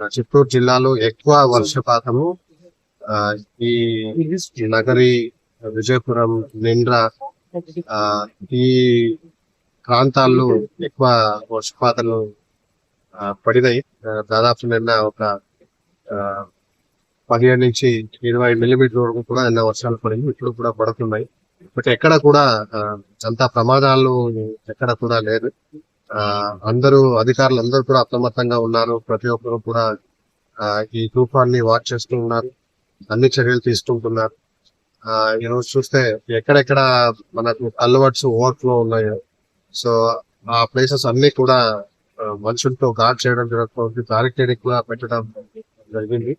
చిత్తూరు జిల్లాలో ఎక్కువ వర్షపాతము ఆ, ఈ నగరి విజయపురం నిండ్ర ఆ, ఈ ప్రాంతాల్లో ఎక్కువ వర్షపాతాలు ఆ, పడినాయి. దాదాపు నిన్న ఒక ఆ, పదిహేడు నుంచి ఇరవై మిల్లీమీటర్ వరకు కూడా నిన్న వర్షాలు పడింది. ఇప్పుడు కూడా పడుతున్నాయి. బట్ ఎక్కడ కూడా అంత ప్రమాదాలు ఎక్కడ కూడా లేదు. అందరూ అధికారులు అందరూ కూడా అప్రమత్తంగా ఉన్నారు. ప్రతి ఒక్కరు కూడా ఈ తుఫాన్ని వాచ్ చేస్తూ ఉన్నారు. అన్ని చర్యలు తీసుకుంటున్నారు. ఆ, ఈ రోజు చూస్తే ఎక్కడెక్కడ మనకు అలవాట్స్ ఓవర్ఫ్లో ఉన్నాయో. సో ఆ ప్లేసెస్ అన్ని కూడా మనుషులతో గార్డ్ చేయడం జరుగుతుంది. బ్యారికేడింగ్ కూడా పెట్టడం జరిగింది.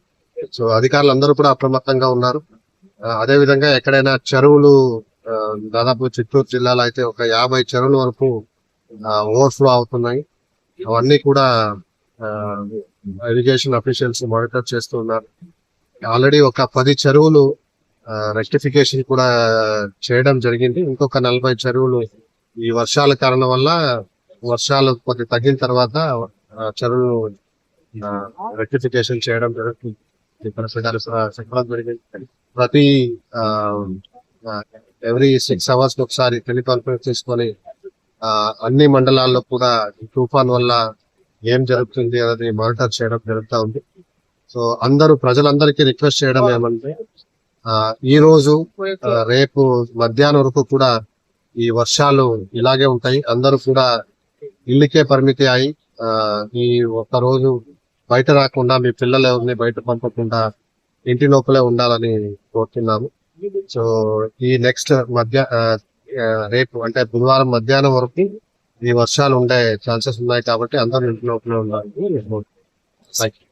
సో అధికారులు అందరూ కూడా అప్రమత్తంగా ఉన్నారు. అదే విధంగా ఎక్కడైనా చెరువులు ఆ, దాదాపు చిత్తూరు జిల్లాలో అయితే ఒక యాభై చెరువుల వరకు ఓవర్ఫ్లో అవుతున్నాయి. అవన్నీ కూడా ఇరిగేషన్ అఫీషియల్స్ మానిటర్ చేస్తూ ఉన్నారు. ఆల్రెడీ ఒక పది చెరువులు రెక్టిఫికేషన్ కూడా చేయడం జరిగింది. ఇంకొక నలభై చెరువులు ఈ వర్షాల కారణం వల్ల వర్షాలు కొద్ది తగ్గిన తర్వాత చెరువులు రెక్టిఫికేషన్ చేయడం జరుగుతుంది. జరిగింది. ప్రతి ఎవ్రీ సిక్స్ అవర్స్ ఒకసారి టెలికాన్ఫరెన్స్ తీసుకొని అన్ని మండలాల్లో కూడా ఈ తుఫాన్ వల్ల ఏం జరుగుతుంది అనేది మానిటర్ చేయడం జరుగుతూ ఉంది. సో అందరూ ప్రజలందరికీ రిక్వెస్ట్ చేయడం ఏమంటే ఆ, ఈ రోజు రేపు మధ్యాహ్నం వరకు కూడా ఈ వర్షాలు ఇలాగే ఉంటాయి. అందరూ కూడా ఇల్లుకే పరిమితి అయి ఈ ఒక్క రోజు బయట రాకుండా మీ పిల్లలు ఎవరిని బయట పంపకుండా ఇంటి లోపలే ఉండాలని కోరుతున్నాము. సో ఈ నెక్స్ట్ మధ్య రేపు అంటే బుధవారం మధ్యాహ్నం వరకు ఈ వర్షాలు ఉండే ఛాన్సెస్ ఉన్నాయి కాబట్టి అందరూ ఇంటి లోపలే ఉండాలని థ్యాంక్ యూ